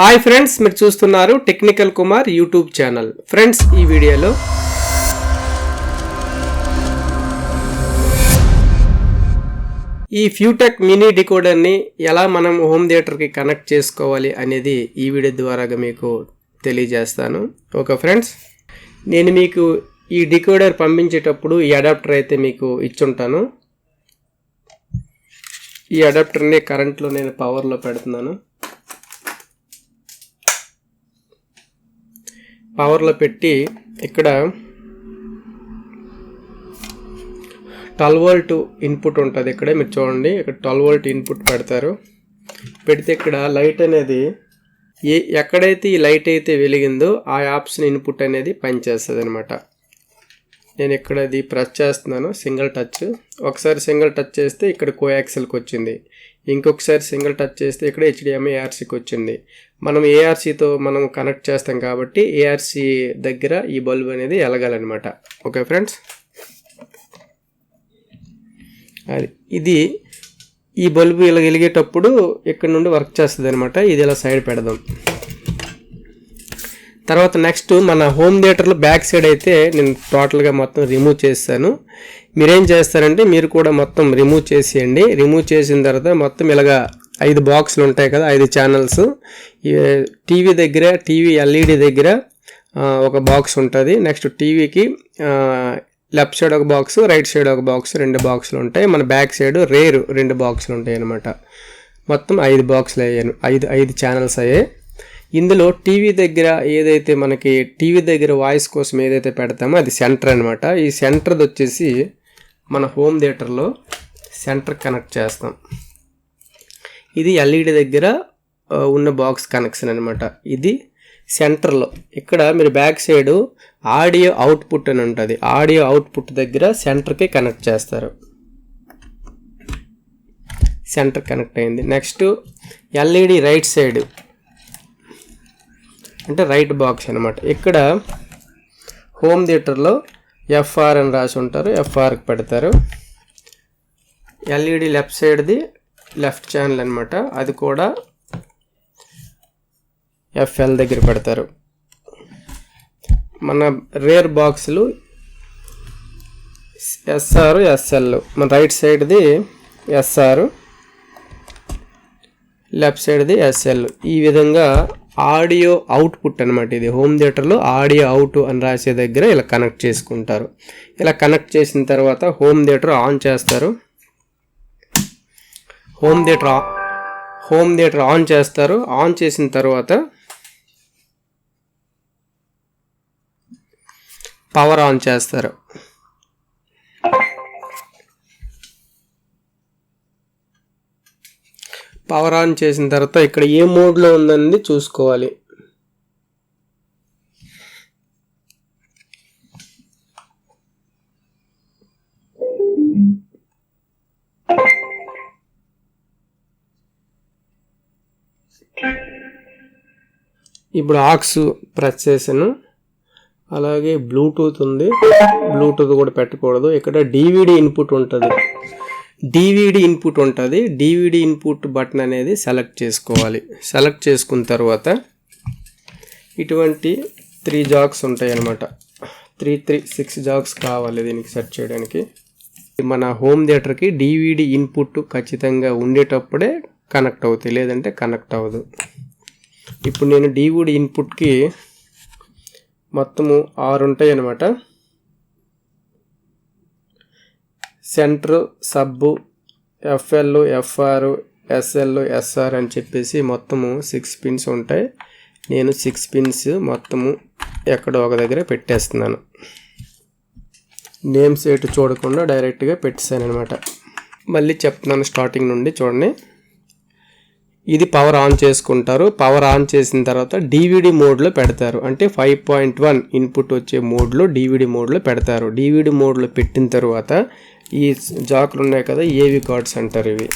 Hi friends మీరు చూస్తున్నారు technical Kumar YouTube channel. Friends ఈ వీడియోలో ఈ ఫ్యూటెక్ మినీ డికోడర్ని ఎలా మనం హోమ్ థియేటర్కి కనెక్ట్ చేసుకోవాలి అనేది ఈ వీడియో ద్వారాగా మీకు తెలియజేస్తాను. ఓకే ఫ్రెండ్స్ నేను మీకు ఈ డికోడర్ పంపించేటప్పుడు ఈ అడాప్టర్ అయితే మీకు ఇచ్చుంటాను. ఈ అడాప్టర్ని కరెంట్లో నేను పవర్లో పెడుతున్నాను. పవర్లో పెట్టి ఇక్కడ ట్వెల్వ్ వోల్ట్ ఇన్పుట్ ఉంటుంది ఇక్కడే మీరు చూడండి. ఇక్కడ ట్వెల్వ్ వోల్ట్ ఇన్పుట్ పెడతారు. పెడితే ఇక్కడ లైట్ అనేది ఏ ఎక్కడైతే ఈ లైట్ అయితే వెలిగిందో ఆ ఆప్షన్ ఇన్పుట్ అనేది పనిచేస్తుంది అనమాట నేను ఇక్కడ ఇది ప్రెస్ చేస్తున్నాను సింగిల్ టచ్ ఒకసారి సింగిల్ టచ్ చేస్తే ఇక్కడ కోయాక్సెల్కి వచ్చింది. ఇంకొకసారి సింగిల్ టచ్ చేస్తే ఇక్కడ హెచ్డిఎంఐ ఆర్సీకి వచ్చింది. మనం ఏఆర్సీతో మనం కనెక్ట్ చేస్తాం కాబట్టి ఏఆర్సీ దగ్గర ఈ బల్బ్ అనేది ఎలగాలన్నమాట. ఓకే ఫ్రెండ్స్ అది ఇది ఈ బల్బు ఇలా వెలిగేటప్పుడు ఇక్కడ నుండి వర్క్ చేస్తుంది అనమాట ఇది ఇలా సైడ్ పెడదాం. తర్వాత నెక్స్ట్ మన హోమ్ థియేటర్లో బ్యాక్ సైడ్ అయితే నేను టోటల్గా మొత్తం రిమూవ్ చేస్తాను. మీరేం చేస్తారంటే మీరు కూడా మొత్తం రిమూవ్ చేసేయండి. రిమూవ్ చేసిన తర్వాత మొత్తం ఇలాగా ఐదు బాక్సులు ఉంటాయి కదా ఐదు ఛానల్స్ టీవీ దగ్గర టీవీ ఎల్ఈడి దగ్గర ఒక బాక్స్ ఉంటుంది. నెక్స్ట్ టీవీకి లెఫ్ట్ సైడ్ ఒక బాక్స్ రైట్ సైడ్ ఒక బాక్స్ రెండు బాక్సులు ఉంటాయి. మన బ్యాక్ సైడ్ రేరు రెండు బాక్సులు ఉంటాయి అనమాట మొత్తం ఐదు బాక్సులు అయ్యాను. ఐదు ఐదు ఛానల్స్ అయ్యాయి. ఇందులో టీవీ దగ్గర ఏదైతే మనకి టీవీ దగ్గర వాయిస్ కోసం ఏదైతే పెడతామో అది సెంటర్ అనమాట ఈ సెంటర్ది వచ్చేసి మన హోమ్ థియేటర్లో సెంటర్ కనెక్ట్ చేస్తాం. ఇది ఎల్ఈడి దగ్గర ఉన్న బాక్స్ కనెక్షన్ అనమాట ఇది సెంటర్లో. ఇక్కడ మీరు బ్యాక్ సైడ్ ఆడియో అవుట్పుట్ అని ఉంటుంది. ఆడియో అవుట్పుట్ దగ్గర సెంటర్కి కనెక్ట్ చేస్తారు. సెంటర్ కనెక్ట్ అయింది. Next LED right side. అంటే రైట్ బాక్స్ అనమాట ఇక్కడ హోమ్ థియేటర్లో ఎఫ్ఆర్ అని రాసి ఉంటారు. ఎఫ్ఆర్కి పెడతారు. ఎల్ఈడి లెఫ్ట్ సైడ్ది లెఫ్ట్ ఛానల్ అనమాట అది కూడా ఎఫ్ఎల్ దగ్గర పెడతారు. మన రేర్ బాక్సులు ఎస్ఆర్ ఎస్ఎల్ మన రైట్ సైడ్ది ఎస్ఆర్ లెఫ్ట్ సైడ్ది ఎస్ఎల్ ఈ విధంగా ఆడియో అవుట్పుట్ అనమాట ఇది. హోమ్ థియేటర్లో ఆడియో అవుట్ అని రాసే దగ్గర ఇలా కనెక్ట్ చేసుకుంటారు. ఇలా కనెక్ట్ చేసిన తర్వాత హోమ్ థియేటర్ ఆన్ చేస్తారు. Home theatre home theatre on చేస్తారు. ఆన్ చేసిన తర్వాత పవర్ ఆన్ చేస్తారు. పవర్ ఆన్ చేసిన తర్వాత ఇక్కడ ఏ మోడ్లో ఉందనేది చూసుకోవాలి. ఇప్పుడు ఆక్స్ ప్రెస్ చేశాను. అలాగే బ్లూటూత్ ఉంది. బ్లూటూత్ కూడా పెట్టకూడదు. ఇక్కడ డివిడి ఇన్పుట్ ఉంటుంది. డివిడి ఇన్పుట్ ఉంటుంది. డివిడి ఇన్పుట్ బటన్ అనేది సెలెక్ట్ చేసుకోవాలి. సెలెక్ట్ చేసుకున్న తర్వాత ఇటువంటి త్రీ జాక్స్ ఉంటాయి అన్నమాట త్రీ త్రీ సిక్స్ జాక్స్ కావాలి దీనికి సెట్ చేయడానికి. మన హోమ్ థియేటర్కి డివిడి ఇన్పుట్ ఖచ్చితంగా ఉండేటప్పుడే కనెక్ట్ అవుతాయి. లేదంటే కనెక్ట్ అవ్వదు. ఇప్పుడు నేను డివిడి ఇన్పుట్కి మొత్తము ఆరు ఉంటాయి అన్నమాట. సెంటర్ సబ్బు ఎఫ్ఎల్ ఎఫ్ఆర్ ఎస్ఎల్ ఎస్ఆర్ అని చెప్పేసి మొత్తము సిక్స్ పిన్స్ ఉంటాయి. నేను సిక్స్ పిన్స్ మొత్తము ఎక్కడో ఒక దగ్గర పెట్టేస్తున్నాను. నేమ్ సేట్ చూడకుండా డైరెక్ట్గా పెట్టేశాను అనమాట మళ్ళీ చెప్తున్నాను స్టార్టింగ్ నుండి చూడండి. ఇది పవర్ ఆన్ చేసుకుంటారు. పవర్ ఆన్ చేసిన తర్వాత డివిడి మోడ్లో పెడతారు. అంటే ఫైవ్ పాయింట్ వన్ ఇన్పుట్ వచ్చే మోడ్లో డివిడి మోడ్లో పెడతారు. డివిడి మోడ్లో పెట్టిన తర్వాత ఈ జాకులు ఉన్నాయి కదా ఏవి కార్డ్స్ అంటారు ఇవి.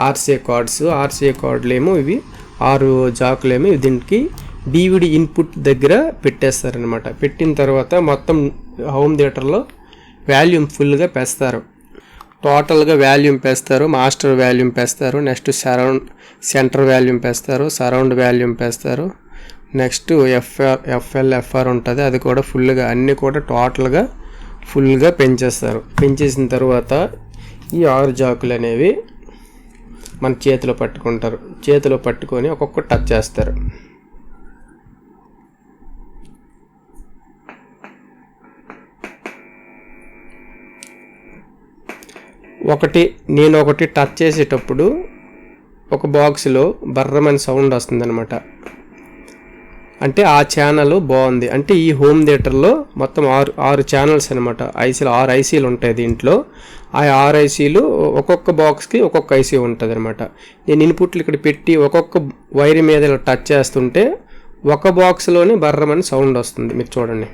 ఆర్సీఏ కార్డ్స్ ఆర్సీఏ కార్డులు ఏమో ఇవి. ఆరు జాకులేమో దీనికి డివిడి ఇన్పుట్ దగ్గర పెట్టేస్తారనమాట పెట్టిన తర్వాత మొత్తం హోమ్ థియేటర్లో వాల్యూమ్ ఫుల్గా పెస్తారు. టోటల్గా వాల్యూమ్ పెస్తారు మాస్టర్ వాల్యూమ్ పెస్తారు నెక్స్ట్ సరౌండ్ సెంటర్ వాల్యూమ్ పెస్తారు సరౌండ్ వాల్యూమ్ పెస్తారు నెక్స్ట్ ఎఫ్ఆర్ ఎఫ్ఎల్ ఎఫ్ఆర్ ఉంటుంది అది కూడా ఫుల్గా అన్నీ కూడా టోటల్గా ఫుల్గా పెంచేస్తారు. పెంచేసిన తర్వాత ఈ ఆరు జాకులు అనేవి మన చేతిలో పట్టుకుంటారు. చేతిలో పట్టుకొని ఒక్కొక్క టచ్ చేస్తారు. ఒకటి నేను ఒకటి టచ్ చేసేటప్పుడు ఒక బాక్స్లో బర్రమని సౌండ్ వస్తుందన్నమాట. అంటే ఆ ఛానల్ బాగుంది. అంటే ఈ హోమ్ థియేటర్లో మొత్తం ఆరు ఆరు ఛానల్స్ అనమాట ఐసీలు ఆరు ఐసీలు ఉంటాయి దీంట్లో. ఆ ఆరు ఐసీలు ఒక్కొక్క బాక్స్కి ఒక్కొక్క ఐసీ ఉంటుంది అనమాట నేను ఇన్పుట్లు ఇక్కడ పెట్టి ఒక్కొక్క వైర్ మీద ఇలా టచ్ చేస్తుంటే ఒక బాక్స్లోనే బర్రమని సౌండ్ వస్తుంది. మీరు చూడండి.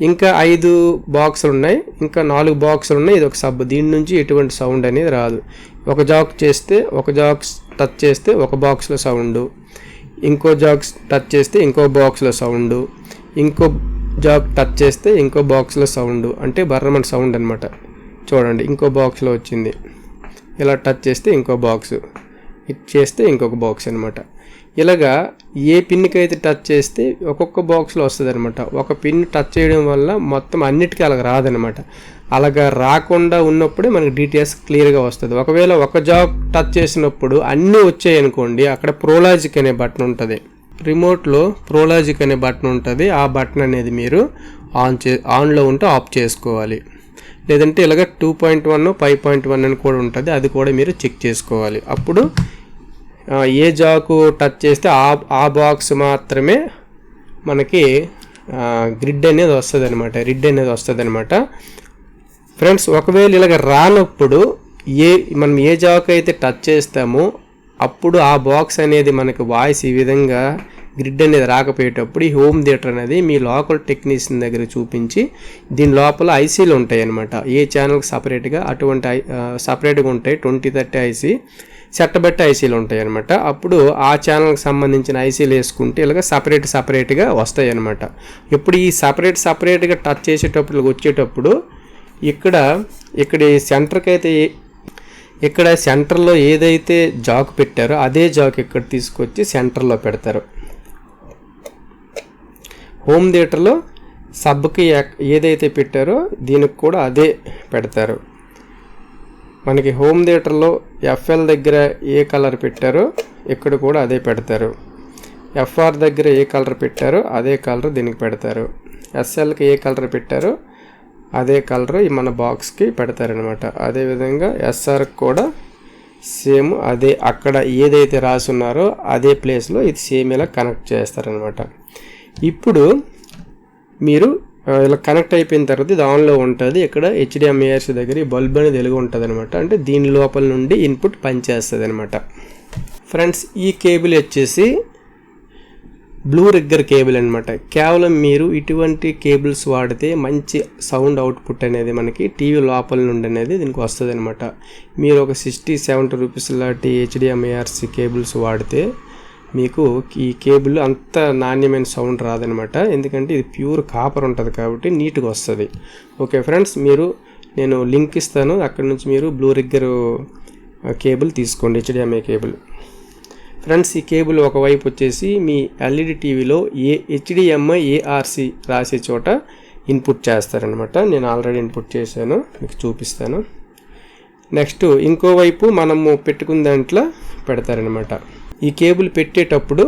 ఇంకా ఐదు బాక్సులు ఉన్నాయి. ఇంకా నాలుగు బాక్సులు ఉన్నాయి. ఇది ఒక సబ్ దీని నుంచి ఎటువంటి సౌండ్ అనేది రాదు. ఒక జాక్ చేస్తే ఒక జాక్స్ టచ్ చేస్తే ఒక బాక్స్లో సౌండ్ ఇంకో జాక్స్ టచ్ చేస్తే ఇంకో బాక్స్లో సౌండ్ ఇంకో జాక్ టచ్ చేస్తే ఇంకో బాక్స్లో సౌండ్ అంటే బర్రమన్ సౌండ్ అనమాట చూడండి ఇంకో బాక్స్లో వచ్చింది. ఇలా టచ్ చేస్తే ఇంకో బాక్స్ ఇట్ చేస్తే ఇంకొక బాక్స్ అనమాట ఇలాగా ఏ పిన్కి అయితే టచ్ చేస్తే ఒక్కొక్క బాక్స్లో వస్తుంది అనమాట ఒక పిన్ టచ్ చేయడం వల్ల మొత్తం అన్నిటికీ అలాగ రాదనమాట అలాగా రాకుండా ఉన్నప్పుడే మనకి డీటెయిల్స్ క్లియర్గా వస్తుంది. ఒకవేళ ఒక జాబ్ టచ్ చేసినప్పుడు అన్నీ వచ్చాయి అనుకోండి అక్కడ ప్రోలాజిక్ అనే బటన్ ఉంటుంది. రిమోట్లో ప్రోలాజిక్ అనే బటన్ ఉంటుంది. ఆ బటన్ అనేది మీరు ఆన్ చే ఆన్లో ఉంటే ఆఫ్ చేసుకోవాలి. లేదంటే ఇలాగ two point one five point one అని కూడా ఉంటుంది. అది కూడా మీరు చెక్ చేసుకోవాలి. అప్పుడు ఏ జాకు టచ్ చేస్తే ఆ ఆ బాక్స్ మాత్రమే మనకి గ్రిడ్ అనేది వస్తుంది అనమాట రిడ్ అనేది వస్తుంది అనమాట ఫ్రెండ్స్ ఒకవేళ ఇలాగ రానప్పుడు ఏ మనం ఏ జాక్ అయితే టచ్ చేస్తామో అప్పుడు ఆ బాక్స్ అనేది మనకి వాయిస్ ఈ విధంగా గ్రిడ్ అనేది రాకపోయేటప్పుడు ఈ హోమ్ థియేటర్ అనేది మీ లోకల్ టెక్నీషియన్ దగ్గర చూపించి దీని లోపల ఐసీలు ఉంటాయి అనమాట ఏ ఛానల్కి సపరేట్గా అటువంటి ఐ సపరేట్గా ఉంటాయి ట్వంటీ థర్టీ ఐసీ చెట్టబెట్ట ఐసీలు ఉంటాయి అనమాట అప్పుడు ఆ ఛానల్కి సంబంధించిన ఐసీలు వేసుకుంటే ఇలాగ సపరేట్ సపరేట్గా వస్తాయి అనమాట ఇప్పుడు ఈ సపరేట్ సపరేట్గా టచ్ చేసేటప్పుడు వచ్చేటప్పుడు ఇక్కడ ఇక్కడ ఈ సెంటర్కి అయితే ఇక్కడ సెంటర్లో ఏదైతే జాక్ పెట్టారో అదే జాక్ ఇక్కడ తీసుకొచ్చి సెంటర్లో పెడతారు. హోమ్ థియేటర్లో సబ్కి ఏదైతే పెట్టారో దీనికి కూడా అదే పెడతారు. మనకి హోమ్ థియేటర్లో ఎఫ్ఎల్ దగ్గర ఏ కలర్ పెట్టారో ఇక్కడ కూడా అదే పెడతారు. ఎఫ్ఆర్ దగ్గర ఏ కలర్ పెట్టారో అదే కలర్ దీనికి పెడతారు. ఎస్ఎల్కి ఏ కలర్ పెట్టారో అదే కలర్ మన బాక్స్కి పెడతారనమాట అదేవిధంగా ఎస్ఆర్ కూడా సేమ్ అదే అక్కడ ఏదైతే రాసున్నారో అదే ప్లేస్లో ఇది సేమ్ ఇలా కనెక్ట్ చేస్తారనమాట ఇప్పుడు మీరు ఇలా కనెక్ట్ అయిపోయిన తర్వాత ఇది ఆన్లో ఉంటుంది. ఇక్కడ హెచ్డిఎంఏఆర్స్ దగ్గర ఈ బల్బ్ అనేది వెలుగు ఉంటుంది అనమాట అంటే దీని లోపల నుండి ఇన్పుట్ పనిచేస్తుంది అనమాట ఫ్రెండ్స్ ఈ కేబుల్ వచ్చేసి బ్లూ రిగ్గర్ కేబుల్ అనమాట కేవలం మీరు ఇటువంటి కేబుల్స్ వాడితే మంచి సౌండ్ అవుట్పుట్ అనేది మనకి టీవీ లోపల నుండి అనేది దీనికి వస్తుంది అనమాట మీరు ఒక సిక్స్టీ సెవెంటీ రూపీస్ లాంటి హెచ్డిఎంఏఆర్సి కేబుల్స్ వాడితే మీకు ఈ కేబుల్ అంత నాణ్యమైన సౌండ్ రాదనమాట ఎందుకంటే ఇది ప్యూర్ కాపర్ ఉంటుంది కాబట్టి నీట్గా వస్తుంది. ఓకే ఫ్రెండ్స్ మీరు నేను లింక్ ఇస్తాను. అక్కడ నుంచి మీరు బ్లూ రిగ్గర్ కేబుల్ తీసుకోండి హెచ్డిఎంఐ కేబుల్. ఫ్రెండ్స్ ఈ కేబుల్ ఒకవైపు వచ్చేసి మీ ఎల్ఈడి టీవీలో ఏ హెచ్డిఎంఐ ఏఆర్సి రాసే చోట ఇన్పుట్ చేస్తారనమాట నేను ఆల్రెడీ ఇన్పుట్ చేశాను మీకు చూపిస్తాను. నెక్స్ట్ ఇంకోవైపు మనము పెట్టుకున్న దాంట్లో పెడతారనమాట ఈ కేబుల్ పెట్టేటప్పుడు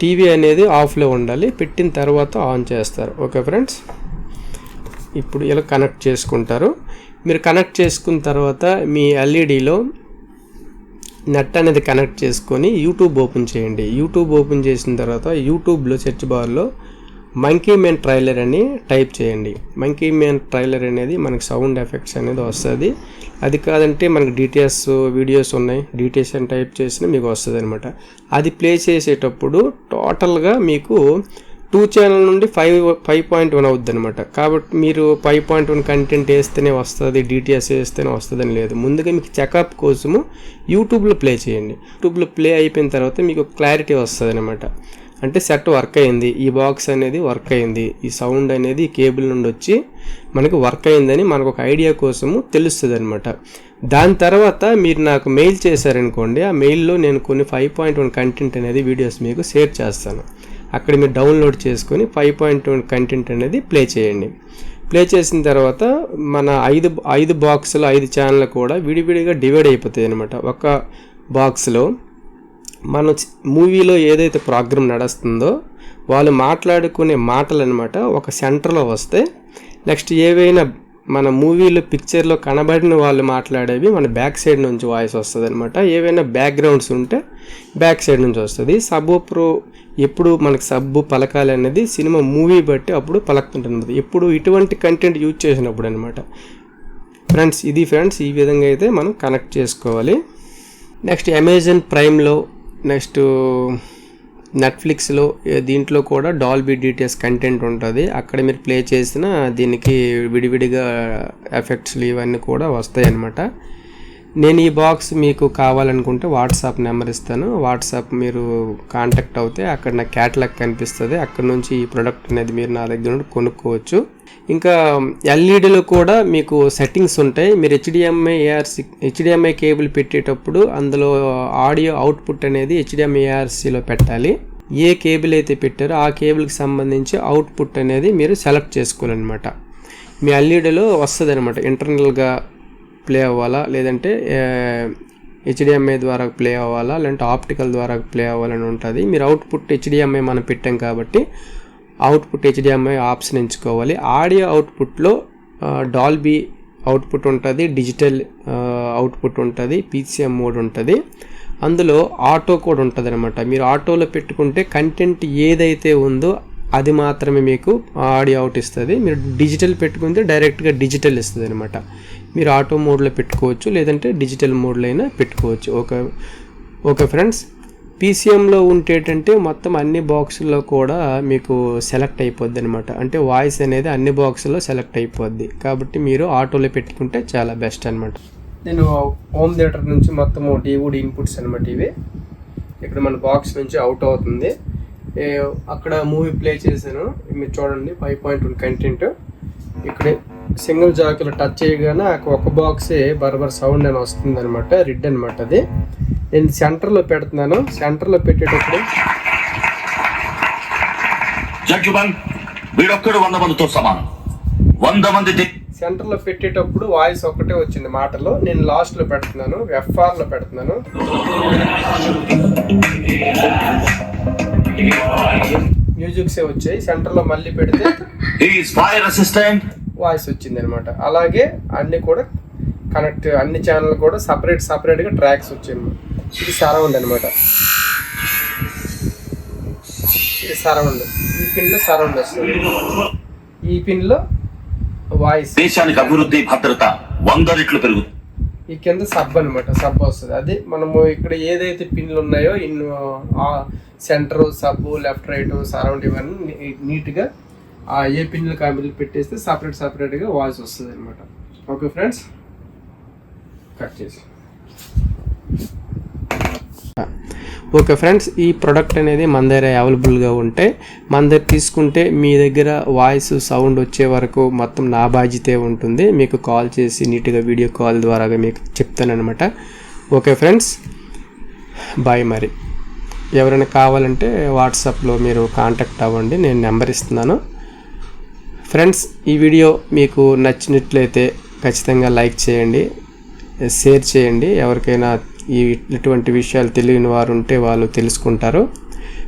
టీవీ అనేది ఆఫ్లో ఉండాలి పెట్టిన తర్వాత ఆన్ చేస్తారు. Okay friends? ఇప్పుడు ఇలా కనెక్ట్ చేసుకుంటారు. మీరు కనెక్ట్ చేసుకున్న తర్వాత మీ ఎల్ఈడిలో నెట్ అనేది కనెక్ట్ చేసుకొని యూట్యూబ్ ఓపెన్ చేయండి. యూట్యూబ్ ఓపెన్ చేసిన తర్వాత యూట్యూబ్లో సెర్చ్ బార్లో మంకీ మ్యాన్ ట్రైలర్ అని టైప్ చేయండి. మంకీ మ్యాన్ ట్రైలర్ అనేది మనకి సౌండ్ ఎఫెక్ట్స్ అనేది వస్తుంది. అది కాదంటే మనకి డీటెయిల్స్ వీడియోస్ ఉన్నాయి. డీటెయిల్స్ అని టైప్ చేసినా మీకు వస్తుంది అనమాట అది ప్లే చేసేటప్పుడు టోటల్గా మీకు టూ ఛానల్ నుండి ఫైవ్ ఫైవ్ పాయింట్ వన్ అవుద్ది అనమాట కాబట్టి మీరు ఫైవ్ పాయింట్ వన్ కంటెంట్ వేస్తేనే వస్తుంది డిటిఎస్ వేస్తేనే వస్తుందని లేదు. ముందుగా మీకు చెకప్ కోసము యూట్యూబ్లో ప్లే చేయండి. యూట్యూబ్లో ప్లే అయిపోయిన తర్వాత మీకు క్లారిటీ వస్తుంది అనమాట అంటే సెట్ వర్క్ అయింది ఈ బాక్స్ అనేది వర్క్ అయింది ఈ సౌండ్ అనేది కేబుల్ నుండి వచ్చి మనకు వర్క్ అయిందని మనకు ఒక ఐడియా కోసము తెలుస్తుంది అనమాట దాని తర్వాత మీరు నాకు మెయిల్ చేశారనుకోండి ఆ మెయిల్లో నేను కొన్ని ఫైవ్ పాయింట్ వన్ కంటెంట్ అనేది వీడియోస్ మీకు షేర్ చేస్తాను. అక్కడ మీరు డౌన్లోడ్ చేసుకొని ఫైవ్ పాయింట్ వన్ కంటెంట్ అనేది ప్లే చేయండి. ప్లే చేసిన తర్వాత మన ఐదు ఐదు బాక్సులు ఐదు ఛానల్ కూడా విడివిడిగా డివైడ్ అయిపోతాయి అనమాట ఒక బాక్స్లో మన మూవీలో ఏదైతే ప్రోగ్రామ్ నడుస్తుందో వాళ్ళు మాట్లాడుకునే మాటలు అనమాట ఒక సెంటర్లో వస్తే నెక్స్ట్ ఏవైనా మన మూవీలో పిక్చర్లో కనబడిన వాళ్ళు మాట్లాడేవి మన బ్యాక్ సైడ్ నుంచి వాయిస్ వస్తుంది అనమాట ఏవైనా బ్యాక్గ్రౌండ్స్ ఉంటే బ్యాక్ సైడ్ నుంచి వస్తుంది. సబ్ ప్రో ఎప్పుడు మనకి సబ్బు పలకాలి అనేది సినిమా మూవీ బట్టి అప్పుడు పలకుతుంటుంది. ఎప్పుడు ఇటువంటి కంటెంట్ యూజ్ చేసినప్పుడు అనమాట ఫ్రెండ్స్ ఇది ఫ్రెండ్స్ ఈ విధంగా అయితే మనం కనెక్ట్ చేసుకోవాలి. నెక్స్ట్ అమెజాన్ ప్రైమ్లో నెక్స్ట్ నెట్ఫ్లిక్స్లో దీంట్లో కూడా డాల్బీ డీటెయిల్స్ కంటెంట్ ఉంటుంది. అక్కడ మీరు ప్లే చేసిన దీనికి విడివిడిగా ఎఫెక్ట్స్లు ఇవన్నీ కూడా వస్తాయి అన్నమాట నేను ఈ బాక్స్ మీకు కావాలనుకుంటే వాట్సాప్ నెంబర్ ఇస్తాను. వాట్సాప్ మీరు కాంటాక్ట్ అవుతే అక్కడ నా క్యాటలాగ్ కనిపిస్తుంది. అక్కడ నుంచి ఈ ప్రోడక్ట్ అనేది మీరు నా దగ్గర నుండి కొనుక్కోవచ్చు. ఇంకా ఎల్ఈడిలో కూడా మీకు సెట్టింగ్స్ ఉంటాయి. మీరు హెచ్డిఎంఐ ఏఆర్సి హెచ్డిఎంఐ కేబుల్ పెట్టేటప్పుడు అందులో ఆడియో అవుట్పుట్ అనేది హెచ్డిఎంఐ ఏఆర్సీలో పెట్టాలి. ఏ కేబుల్ అయితే పెట్టారో ఆ కేబుల్కి సంబంధించి అవుట్పుట్ అనేది మీరు సెలెక్ట్ చేసుకోవాలన్నమాట. మీ ఎల్ఈడిలో వస్తుంది అనమాట ఇంటర్నల్గా ప్లే అవ్వాలా? లేదంటే హెచ్డిఎంఐ ద్వారా ప్లే అవ్వాలా? లేదంటే ఆప్టికల్ ద్వారా ప్లే అవ్వాలని ఉంటుంది. మీరు అవుట్పుట్ హెచ్డిఎంఐ మనం పెట్టాం కాబట్టి అవుట్పుట్ హెచ్డిఎంఐ ఆప్షన్ ఎంచుకోవాలి. ఆడియో అవుట్పుట్లో డాల్బీ అవుట్పుట్ ఉంటుంది డిజిటల్ అవుట్పుట్ ఉంటుంది పీసీఎం మోడ్ ఉంటుంది. అందులో ఆటో కూడా ఉంటుంది అనమాట మీరు ఆటోలో పెట్టుకుంటే కంటెంట్ ఏదైతే ఉందో అది మాత్రమే మీకు ఆడియో అవుట్ ఇస్తుంది. మీరు డిజిటల్ పెట్టుకుంటే డైరెక్ట్గా డిజిటల్ ఇస్తుంది అనమాట మీరు ఆటో మోడ్లో పెట్టుకోవచ్చు లేదంటే డిజిటల్ మోడ్లో అయినా పెట్టుకోవచ్చు. ఒక ఓకే ఫ్రెండ్స్ పీసీఎంలో ఉంటేటంటే మొత్తం అన్ని బాక్సుల్లో కూడా మీకు సెలెక్ట్ అయిపోద్ది అనమాట అంటే వాయిస్ అనేది అన్ని బాక్సుల్లో సెలెక్ట్ అయిపోద్ది. కాబట్టి మీరు ఆటోలో పెట్టుకుంటే చాలా బెస్ట్ అనమాట నేను హోమ్ థియేటర్ నుంచి మొత్తము డీవుడ్ ఇన్పుట్స్ అనమాట ఇవి. ఇక్కడ మన బాక్స్ నుంచి అవుట్ అవుతుంది. అక్కడ మూవీ ప్లే చేశాను. మీరు చూడండి ఫైవ్ పాయింట్ వన్ కంటెంట్. ఇక్కడే సింగిల్ జాకులు టచ్ చేయగానే ఒక బాక్సే బర్బర్ సౌండ్ అని వస్తుంది అనమాట రిడ్ అనమాట అది. నేను సెంటర్లో పెడుతున్నాను. సెంటర్లో పెట్టేటప్పుడు వీడొక్కడు వంద మందితో సమానం. వంద మంది సెంటర్లో పెట్టేటప్పుడు వాయిస్ ఒకటే వచ్చింది మాటలో. నేను లాస్ట్లో పెడుతున్నాను ఎఫ్ఆర్లో పెడుతున్నాను. మ్యూజిక్సే వచ్చాయి. సెంటర్లో మళ్ళీ పెడితే ఫైర్ అసిస్టెంట్ వాయిస్ వచ్చింది అనమాట అలాగే అన్ని కూడా కనెక్ట్ అన్ని ఛానల్ కూడా సపరేట్ సపరేట్గా ట్రాక్స్ వచ్చాయి. ఇది సరౌండ్ అనమాట ఇది సరౌండ్ ఈ పిన్లో సరౌండ్ వస్తుంది. ఈ పిన్లో వాయిస్. దేశానికి అభివృద్ధి భద్రత వంద రెట్లు పెరుగుతుంది. ఈ కింద సబ్ అనమాట సబ్ వస్తుంది. అదే మనము ఇక్కడ ఏదైతే పిన్లు ఉన్నాయో in center sub left right surround ఇవన్నీ నీట్గా ఆ ఏ పిన్లు కాంబిల్ పెట్టేస్తే సపరేట్ సపరేట్గా వాయిస్ వస్తుంది అనమాట ఓకే ఫ్రెండ్స్ కట్ చేసి. ఓకే ఫ్రెండ్స్ ఈ ప్రోడక్ట్ అనేది మన దగ్గర అవైలబుల్గా ఉంటే మన దగ్గర తీసుకుంటే మీ దగ్గర వాయిస్ సౌండ్ వచ్చే వరకు మొత్తం నా బాధ్యతే ఉంటుంది. మీకు కాల్ చేసి నీట్గా వీడియో కాల్ ద్వారా మీకు చెప్తానమాట ఓకే ఫ్రెండ్స్ బాయ్ మరి. ఎవరైనా కావాలంటే వాట్సాప్లో మీరు కాంటాక్ట్ అవ్వండి. నేను నెంబర్ ఇస్తున్నాను. ఫ్రెండ్స్ ఈ వీడియో మీకు నచ్చినట్లయితే ఖచ్చితంగా లైక్ చేయండి షేర్ చేయండి. ఎవరికైనా ఈ ఇటువంటి విషయాలు తెలియని వారు ఉంటే వాళ్ళు తెలుసుకుంటారు.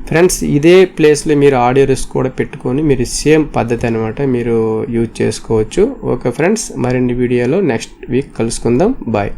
ఫ్రెండ్స్ ఇదే ప్లేస్లో మీరు ఆడియో రిస్క్ కూడా పెట్టుకొని మీరు సేమ్ పద్ధతి అనమాట మీరు యూజ్ చేసుకోవచ్చు. ఓకే ఫ్రెండ్స్ మరిన్ని వీడియోలో నెక్స్ట్ వీక్ కలుసుకుందాం. బాయ్